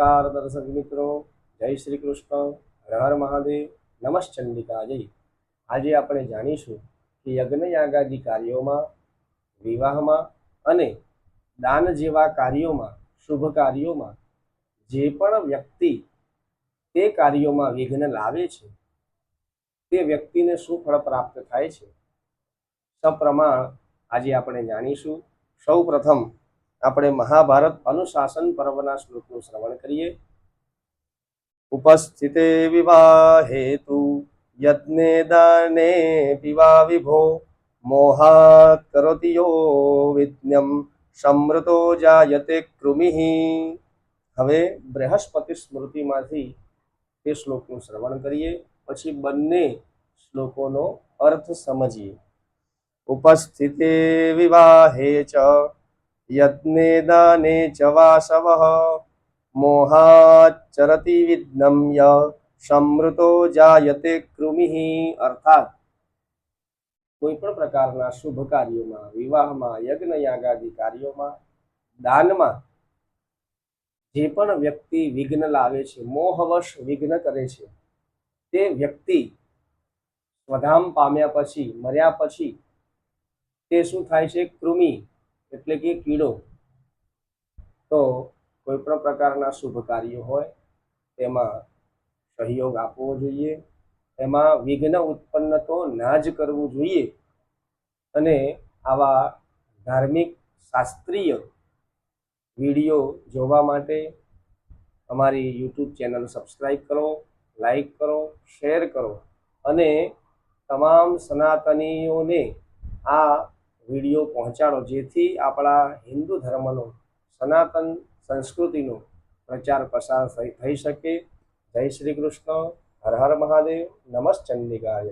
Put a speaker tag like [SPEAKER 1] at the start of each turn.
[SPEAKER 1] નમસ્કાર દર્શક મિત્રો, જય શ્રી કૃષ્ણ, હર મહાદેવ નમશ્ચંડિકા જય આજે આપણે જાણીશું કે યજ્ઞયાગાદી કાર્યોમાં, વિવાહમાં અને દાન જેવા કાર્યોમાં, શુભ કાર્યોમાં જે પણ વ્યક્તિ તે કાર્યોમાં વિઘ્ન લાવે છે, તે વ્યક્તિને શું ફળ પ્રાપ્ત થાય છે, સપ્રમાણ આજે આપણે જાણીશું. સૌ પ્રથમ આપણે મહાભારત અનુશાસન પર્વના શ્લોકનું શ્રવણ કરીએ. ઉપસ્થિતે વિવાહેતુ યજ્ઞે દાને પીવા વિભો મોહાત કરોતિ યો વિજ્ઞમ સમૃતો જાયતે કૃમિ હવે બૃહસ્પતિ સ્મૃતિમાંથી તે શ્લોકનું શ્રવણ કરીએ, પછી બંને શ્લોકોનો અર્થ સમજીએ. ઉપસ્થિતે વિવાહે ચ યજ્ઞે દાને ચ વાસવઃ મોહાચરતિ વિઘ્નમ સમૃતો જાયતે કૃમિ અર્થાત કોઈ પણ પ્રકારના શુભ કાર્યોમાં વિવાહમાં યજ્ઞ યાગાદી કાર્યોમાં દાનમાં જે પણ વ્યક્તિ વિઘ્ન લાવે છે મોહવશ વિઘ્ન કરે છે તે વ્યક્તિ સ્વધામ પામ્યા પછી મર્યા પછી તે શું થાય છે કૃમિ એટલે કે કીડો. તો કોઈ પણ પ્રકારના શુભ કાર્યો હોય, તેમાં સહયોગ આપવો જોઈએ. એમાં વિઘ્ન ઉત્પન્ન તો ના જ કરવું જોઈએ. અને આવા ધાર્મિક શાસ્ત્રીય વીડિયો જોવા માટે અમારી યુટ્યુબ ચેનલ સબસ્ક્રાઈબ કરો લાઈક કરો, શેર કરો. અને તમામ સનાતનીઓને આ વીડિયો પહોંચાડો, જેથી આપણા હિન્દુ ધર્મનો સનાતન સંસ્કૃતિનો પ્રચાર પ્રસાર થઈ થઈ શકે. જય શ્રી કૃષ્ણ. હર હર મહાદેવ. નમસ્ ચંડિકાય.